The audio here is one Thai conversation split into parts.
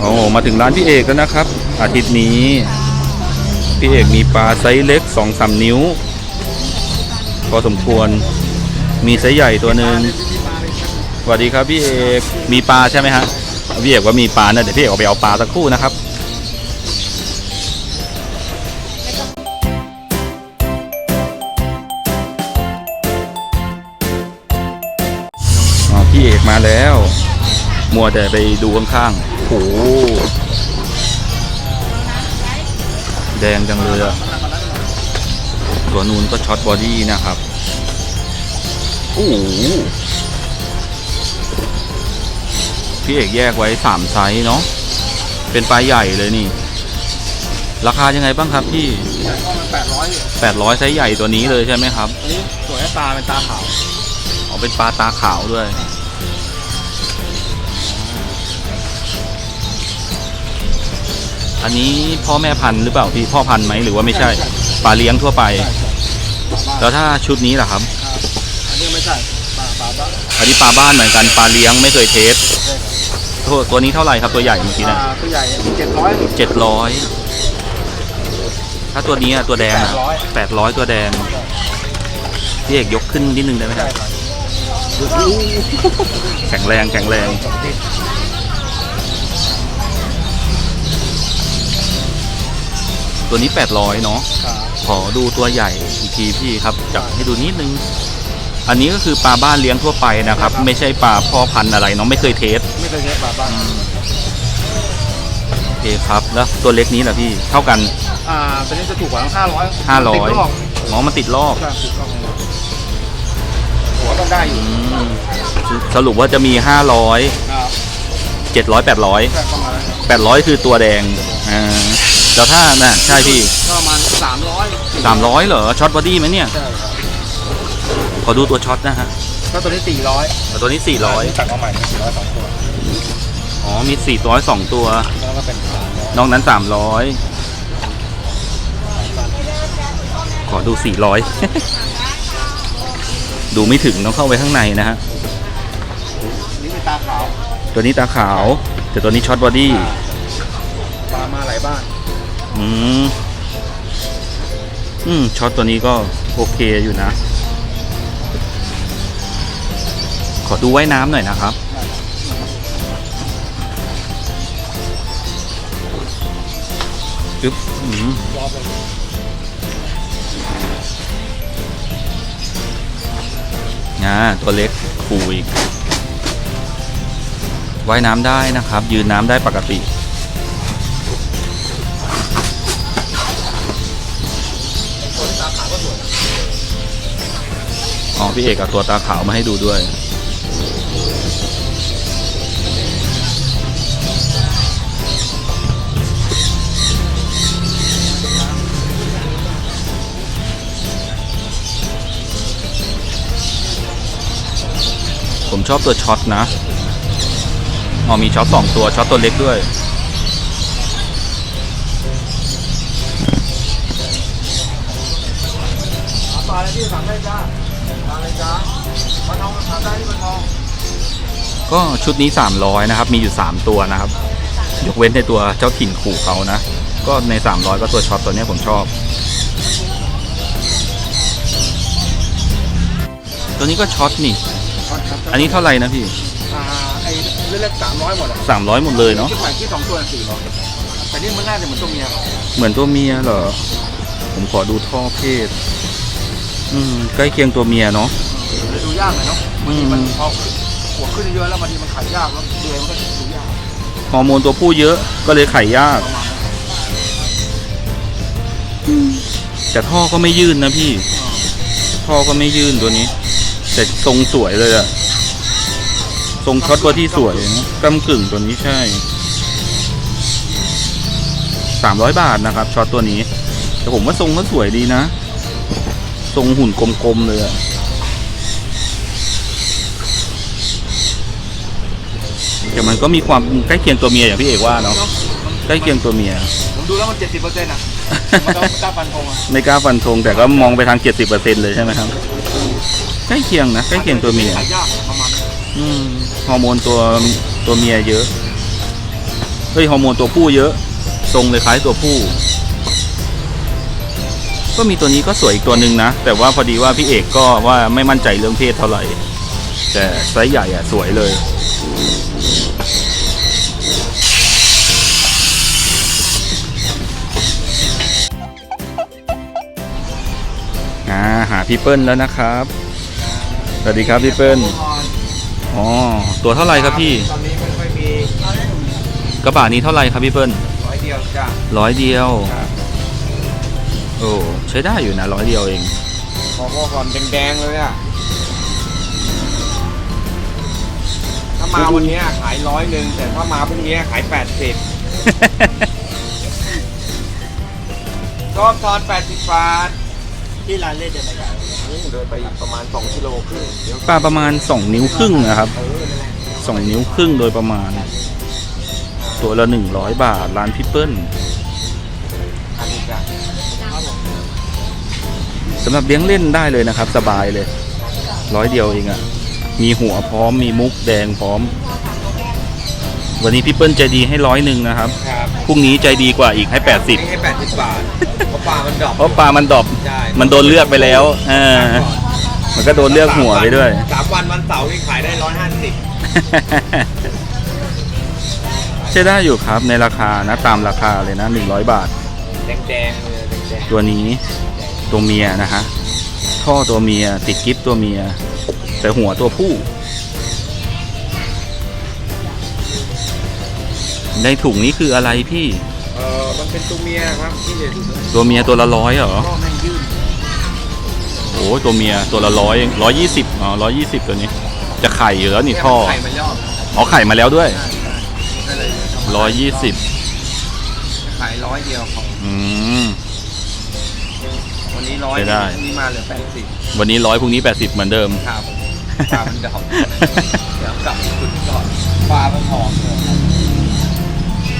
โอ้มาถึงร้านพี่เอกแล้วนะครับ อาทิตย์นี้ พี่เอกมีปลาไซส์เล็กสองสามนิ้ว พอสมควรมีไซส์ใหญ่ตัวหนึ่งสวัสดีครับพี่เอกมีปลาใช่ไหมฮะพี่เอกว่ามีปลานะเดี๋ยวพี่เอกเอาไปเอาปลาสักครู่นะครับอ๋อพี่เอกมาแล้ว มัวแต่ไปดูข้างๆโอ้โหแดงจังเลยอะตัวนูนก็ช็อตบอดี้นะครับโอ้โหพี่เอกแยกไว้สามไซส์เนาะเป็นปลาใหญ่เลยนี่ ราคายังไงบ้างครับพี่ก็มันแปดร้อย800ไซส์ใหญ่ตัวนี้เลยใช่ไหมครับอันนี้สวยตาเป็นตาขาวอ๋อเป็นปลาตาขาวด้วย อันนี้พ่อแม่พันธุ์หรือเปล่าพี่พ่อพันธุ์ไหมหรือว่าไม่ใช่ปลาเลี้ยงทั่วไปใช่ใช่ปลาบ้านแล้วถ้าชุดนี้ล่ะครับ อันนี้ไม่ใช่ปลาปลาบ้านอันนี้ปลาบ้านเหมือนกันปลาเลี้ยงไม่เคยเทสใช่ครับตัวตัวนี้เท่าไหร่ครับตัวใหญ่เมื่อกี้ปลานะตัวใหญ่เจ็ดร้อยเจ็ดร้อยถ้าตัวนี้อะตัวแดงอะแปดร้อยตัวแดงพี่เอกยกขึ้นนิดนึงได้ไหมคใช่รับครับแข็งแรงแข็งแรง ตัวนี้ 800 เนาะครับขอดูตัวใหญ่อีกทีพี่ครับจับให้ดูนิดนึง อันนี้ก็คือปลาบ้านเลี้ยงทั่วไปนะครับ ไม่ใช่ปลาพ่อพันธุ์อะไรเนาะไม่เคยเทสไม่เคยเห็นปลาบ้านโอเคครับแล้วตัวเล็กนี้ล่ะพี่เท่ากัน อ่าตัวนี้จะถูกกว่าห้าร้อย500รอบอ๋อมันติดรอบใช่ถูกต้องหัวต้องได้อยู่อืมสรุปว่าจะมี500ครับ700 800ใช่ประมาณนั้น800คือตัวแดงอ่า แล้วถ้าน่ะใช่พี่ก็ประมาณสามร้อย300เหรอช็อตบอดี้ไหมเนี่ย ใช่ครับขอดูตัวช็อตนะฮะก็ตัวนี้สี่ร้อยแต่ตัวนี้400ตัดมาใหม่สี่ร้อยสองตัวอ๋อมี400 2ตัว แล้วก็เป็นสามร้อยนอกนั้น300ขอดู400ดูไม่ถึงต้องเข้าไปข้างในนะฮะ นี่เป็นตาขาวตัวนี้ตาขาว แต่ตัวนี้ช็อตบอดี้ ปลามาหลายบ้าน อืม อืมช็อตตัวนี้ก็โอเคอยู่นะ ขอดูว่ายน้ำหน่อยนะครับ จึ๊บอืมอ่าตัวเล็กปูอีกว่ายน้ำได้นะครับ ยืนน้ำได้ปกติ พี่เอกเอาตัวตาขาวมาให้ดูด้วย ผมชอบตัวช็อตนะอ๋อมีช็อตสองตัวช็อตตัวเล็กด้วยปลาอไรที่ทำได้จ้า ปลาอะไรจ้าปลาทองทำได้ที่ปลาทองก็ชุดนี้ 300 นะครับ มีอยู่ 3 ตัวนะครับ ยกเว้นในตัวเจ้าถิ่นขู่เขานะ ก็ใน 300 ก็ตัวช็อตตัวเนี้ยผมชอบ ตัวนี้ก็ช็อตนี่ อันนี้เท่าไหร่นะพี่อ่าไอ้เล็กๆสามร้อยหมดอะ300 หมดเลยเนาะ คิดใหม่คิดสองตัวสี่ร้อยแต่นี่มันน่าจะเหมือนตัวเมียเหมือนตัวเมียเหรอ ผมขอดูท่อเพศ อืมใกล้เคียงตัวเมียเนาะเลยดูยากหน่อยเนาะอืมมันพอหัวขึ้นเยอะแล้วบางทีมันไขยากแล้วเดือยมันก็ดูยากฮอร์โมนตัวผู้เยอะก็เลยไข่ยากประมาณนั้นแต่ท่อก็ไม่ยื่นนะพี่ ท่อก็ไม่ยื่นตัวนี้ แต่ทรงสวยเลยอะทรงช็อตตัวที่สวยนะกำกึ่งตัวนี้ใช่สามร้อยบาทนะครับช็อตตัวนี้ แต่ผมว่าทรงก็สวยดีนะ ทรงหุ่นกลมๆเลยอะแต่มันก็มีความใกล้เคียงตัวเมียอย่างพี่เอกว่าเนาะใกล้เคียงตัวเมีย ผมดูแล้วมันเจ็ดสิบเปอร์เซ็นต์อะมันต้องกล้าฟันธงอะไม่กล้าฟันธงแต่ก็มองไปทาง70%เลยใช่ไหมครับ ใกล้เคียงนะใกล้เคียงตัวเมียไขยากประมาณนั้นอืมฮอร์โมนตัวตัวเมียเยอะเฮ้ยฮอร์โมนตัวผู้เยอะ ทรงเลยคล้ายตัวผู้ ก็มีตัวนี้ก็สวยอีกตัวหนึ่งนะ แต่ว่าพอดีว่าพี่เอกก็ว่าไม่มั่นใจเรื่องเพศเท่าไหร่ แต่ไซส์ใหญ่อะสวยเลย อ่าหาพี่เปิ้ลแล้วนะครับ สวัสดีครับพี่เปิ้ล อ๋อ ตัวเท่าไหร่ครับพี่ ตอนนี้ไม่ค่อยมีกระบะนี้เท่าไหร่ครับพี่เปิ้ลร้อยเดียวจ้ะร้อยเดียว ครับ โอ้ใช้ได้อยู่นะร้อยเดียวเองพอพ่อก่อนแดงๆเลยอะ ถ้ามาวันเนี้ยขายร้อยหนึ่งแต่ถ้ามาพรุ่งนี้ขายแปดสิบก็ทอนแปดสิบบาทที่ร้านเล่นเดินไปไหนเดินไปอีกประมาณ2กิโลครึ่งเดี๋ยวปลาประมาณ2นิ้วครึ่งนะครับเออนั่นแหละ2นิ้วครึ่งโดยประมาณ ตัวละ100บาทร้านพี่เปิ้ล สำหรับเลี้ยงเล่นได้เลยนะครับ สบายเลย ร้อยเดียวเองอะ่ะ มีหัวพร้อมมีมุกแดงพร้อม วันนี้พี่เปิ้ลใจดีให้ร้อยหนึ่งนะครับ ครับพรุ่งนี้ใจดีกว่าอีกให้ นี่ให้แปดสิบบาทเพราะปลามันดรอป80เพราะปลามันดรอปใช่มันโดนเลือกไปแล้วเออมันก็โดนเลือกหัวไปด้วย สามวันวันเสาร์นี่ขายได้ร้อยห้าสิบใช้ได้อยู่ครับในราคานะตามราคาเลยนะ 100 บาท แดงๆเลยแดงตัวนี้ ตัวเมียนะฮะท่อตัวเมียติดกิฟตัวเมีย แต่หัวตัวผู้ ในถุงนี้คืออะไรพี่ๆเออมันเป็นตัวเมียครับที่เห็นตัวเมียตัวละร้อยเหรอก็แม่งยื่นโอ้ตัวเมียตัวละร้อยร้อยยี่สิบอ๋อร้อยยี่สิบตัวนี้ จะไข่อยู่แล้วนี่ท่อไข่มันยอบอ๋อไข่มาแล้วด้วยก็เลยร้อยยี่สิบขายร้อยเดียวของอืมวั นนี้ร้อยใช้ได้วันนี้มาเหลือแปดสิบวันนี้ร้อยพรุ่งนี้แปดสิบเหมือนเดิม ครับปลามันดอกเดี๋ยวกลับขุดก่อนปลามันหอมเลย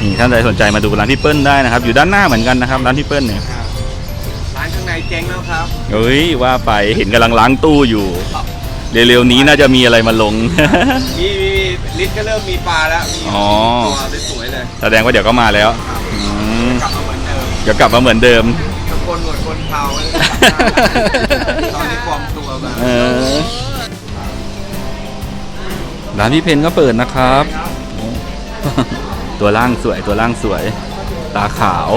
นี่ท่านใดสนใจมาดูร้านพี่เปิ้ลได้นะครับ อยู่ด้านหน้าเหมือนกันนะครับ ร้านพี่เปิ้ลเนี่ยครับร้านข้างในเจ๊งแล้วครับ เฮ้ยว่าไปเห็นกำลังล้างตู้อยู่ เร็วๆนี้น่าจะมีอะไรมาลง มีมีลิตรก็เริ่มมีปลาแล้วมีอ๋อ ตัวสวยๆเลยแสดงว่าเดี๋ยวก็มาแล้วอืมกลับมาเหมือนเดิม เดี๋ยวกลับมาเหมือนเดิม ตะโกนหนวดคนเทาเลยตอนนี้ปลอมตัวมาเออร้านพี่เพนก็เปิดนะครับ ตัวล่างสวยตัวล่างสวย ตาขาว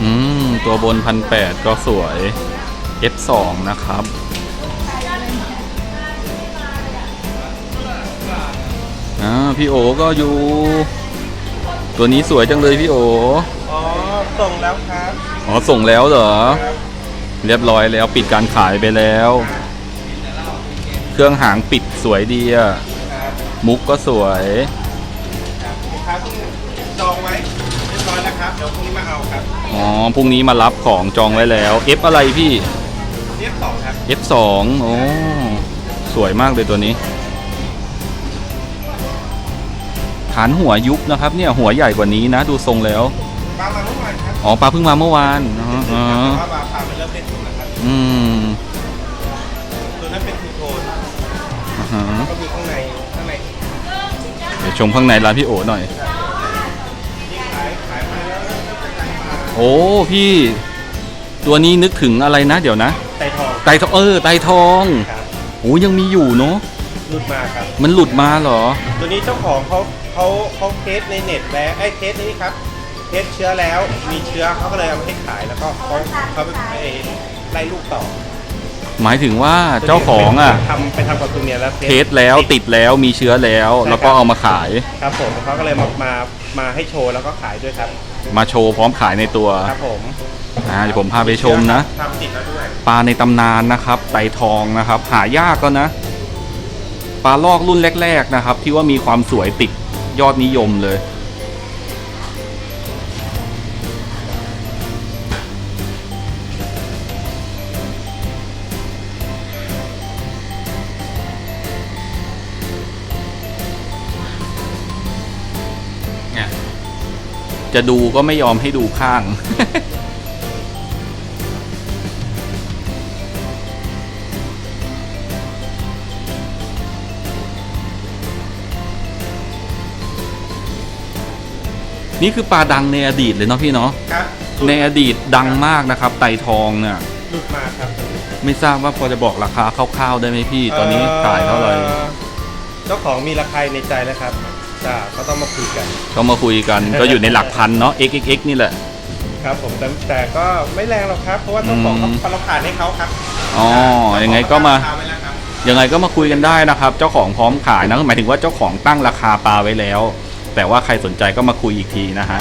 อืม ตัวบนพันแปดก็สวย F2 นะครับ อ่าพี่โอก็อยู่ ตัวนี้สวยจังเลยพี่โอ อ๋อ ส่งแล้วครับอ๋อส่งแล้วเหรอเรียบร้อยแล้วปิดการขายไปแล้ว เครื่องหางปิดสวยดีอะมุกก็สวย ครับจองไว้เรียบร้อยแล้วครับ เดี๋ยวพรุ่งนี้มาเอาครับอ๋อพรุ่งนี้มารับของจองไว้แล้ว F อะไรพี่ เรียบสองครับ F2 โอ้ สวยมากเลยตัวนี้ ฐานหัวยุบนะครับเนี่ยหัวใหญ่กว่านี้นะ ดูทรงแล้วปลามาเมื่อวานครับอ๋อปลาเพิ่งมาเมื่อวานอ๋ออ๋อแต่ว่าปลาปลามันเริ่มเล่นถูกแล้วครับอืมตัวนั้นเป็นทูโทนอ่าฮะก็มีข้างในข้างในเดี๋ยวชมข้างในร้านพี่โอหน่อยที่ขายขายมาแล้วเริ่มจะกลายมาโอ้พี่ ตัวนี้นึกถึงอะไรนะ เดี๋ยวนะไต่ทองไตทองเออไตทองครับโอ้ยังมีอยู่เนาะหลุดมาครับ มันหลุดมาเหรอ ตัวนี้เจ้าของเขา เขาเขาเทสในเน็ตแล้วไอ้ยเทสนี้ครับเทสเชื้อแล้วมีเชื้อเขาก็เลยเอามาให้ขายแล้วก็เขาเขาไปไล่ลูกต่อหมายถึงว่าเจ้าของอะทำไปทำกับตัวเนี้ยแล้วเทสแล้วติดแล้วมีเชื้อแล้ว แล้วก็เอามาขายครับผมเขาก็เลยมามามาให้โชว์แล้วก็ขายด้วยครับ มาโชว์พร้อมขายในตัวครับผมอ่าเดี๋ยวผมพาไปชมนะทำติดแล้วด้วยปลาในตำนานนะครับไตทองนะครับ หายากก็นะปลาลอกรุ่นแรก ๆนะครับ ที่ว่ามีความสวยติด ยอดนิยมเลยเนี่ยจะดูก็ไม่ยอมให้ดูข้าง นี่คือปลาดังในอดีตเลยเนาะพี่เนาะครับในอดีตดังมากนะครับ ไตทองเนี่ยหลุดมาครับไม่ทราบว่าพอจะบอกราคาคร่าวๆได้ไหมพี่ ตอนนี้ขายเท่าไหร่อ่อเจ้าของมีราคาในใจแล้วครับจ้าก็ต้องมาคุยกันก็มาคุยกันก็อยู่ในหลักพันเนาะ xxx นี่แหละครับผมแต่แต่ก็ไม่แรงหรอกครับ เพราะว่าเจ้าของเขาอืมเราผ่านให้เขาครับอ๋อยังไงก็มาเจ้ของเขตั้งรคไว้แล้วครับยังไงก็มาคุยกันได้นะครับ เจ้าของพร้อมขายนะหมายถึงว่าเจ้าของตั้งราคาปลาไว้แล้ว แต่ว่าใครสนใจก็มาคุยอีกทีนะฮะ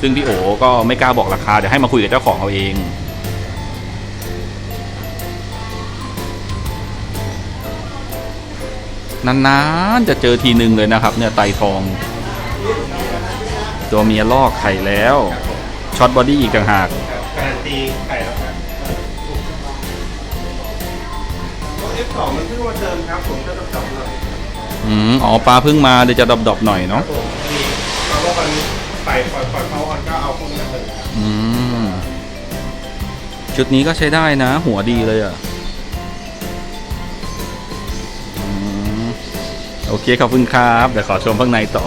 ซึ่งพี่โอก็ไม่กล้าบอกราคาเดี๋ยวให้มาคุยกับเจ้าของเอาเอง นานๆจะเจอทีหนึ่งเลยนะครับ เนี่ยไตทอง ตัวเมียลอกไข่แล้วช็อตบอดี้อีกต่างหากการันตีไข่แล้วครับตัว F2 มันเพิ่งมาเติมครับผมจะต้องจับหน่อย อืมอ๋อปลาเพิ่งมาเดี๋ยวจะดอบๆหน่อยเนาะผมมีเพราะว่ามันใส่ปล่อยปล่อยเขาออนก็เอาพวกนี้มาเติมครับอืมชุดนี้ก็ใช้ได้นะ หัวดีเลยอะอืมโอเคขอบคุณครับเดี๋ยวขอชมข้างในต่อ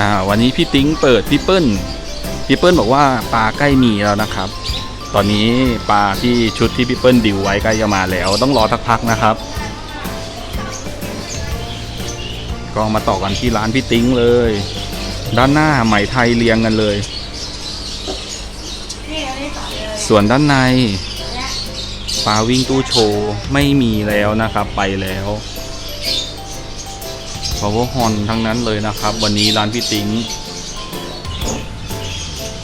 อ่า วันนี้พี่ติ้งเปิดพี่เปิ้ลพี่เปิ้ลบอกว่าปลาใกล้มีแล้วนะครับ ตอนนี้ปลาที่ชุดที่พี่เปิ้ลดิวไว้ใกล้จะมาแล้ว ต้องรอสักพักนะครับ ก็มาต่อกันที่ร้านพี่ติ้งเลย ด้านหน้าไหมไทยเรียงกันเลย ส่วนด้านในปลาวิ่งตู้โชว์ไม่มีแล้วนะครับไปแล้ว power horn ทั้งนั้นเลยนะครับ วันนี้ร้านพี่ติ้ง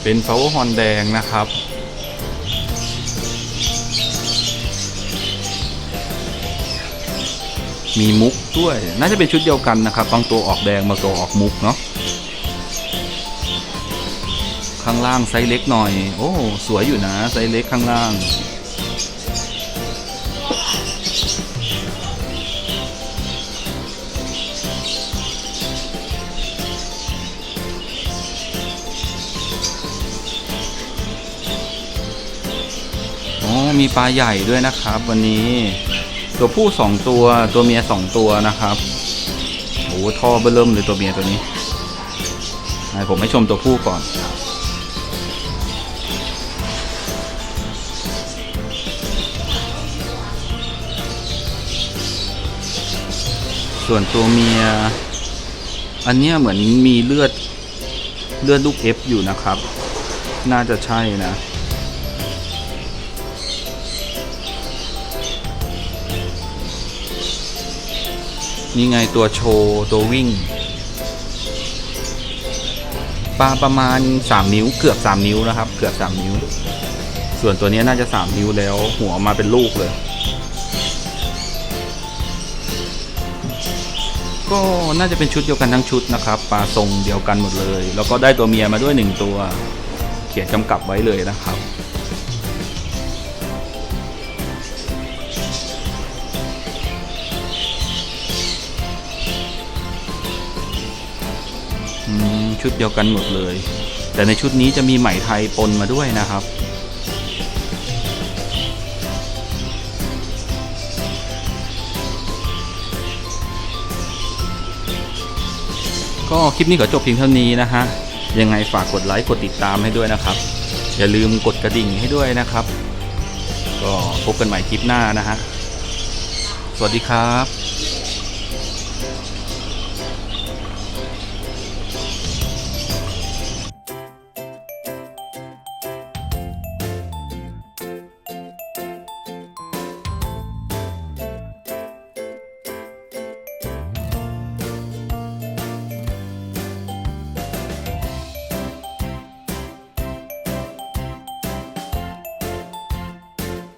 เป็น power horn แดงนะครับ มีมุกด้วย น่าจะเป็นชุดเดียวกันนะครับ บางตัวออกแดงบางตัวออกมุกเนาะ ข้างล่างไซส์เล็กหน่อย โอ้ สวยอยู่นะไซส์เล็กข้างล่าง อ๋อ มีปลาใหญ่ด้วยนะครับวันนี้ ตัวผู้สองตัวตัวเมียสองตัวนะครับโอ้ท่อเบิ่มเลยตัวเมียตัวนี้ให้ผมให้ชมตัวผู้ก่อนส่วนตัวเมีย อันเนี้ยเหมือนมีเลือดเลือดลูกเอฟอยู่นะครับ น่าจะใช่นะ นี่ไงตัวโชว์ตัววิ่ง ปลาประมาณ 3 นิ้วเกือบ 3 นิ้วนะครับ เกือบ 3 นิ้ว ส่วนตัวนี้น่าจะ 3 นิ้วแล้ว หัวมาเป็นลูกเลย ก็น่าจะเป็นชุดเดียวกันทั้งชุดนะครับ ปลาทรงเดียวกันหมดเลย แล้วก็ได้ตัวเมียมาด้วยหนึ่งตัว เขียนกำกับไว้เลยนะครับ ชุดเดียวกันหมดเลย แต่ในชุดนี้จะมีไหมไทยปนมาด้วยนะครับ ก็คลิปนี้ขอจบเพียงเท่านี้นะฮะ ยังไงฝากกดไลค์กดติดตามให้ด้วยนะครับ อย่าลืมกดกระดิ่งให้ด้วยนะครับ ก็พบกันใหม่คลิปหน้านะฮะ สวัสดีครับ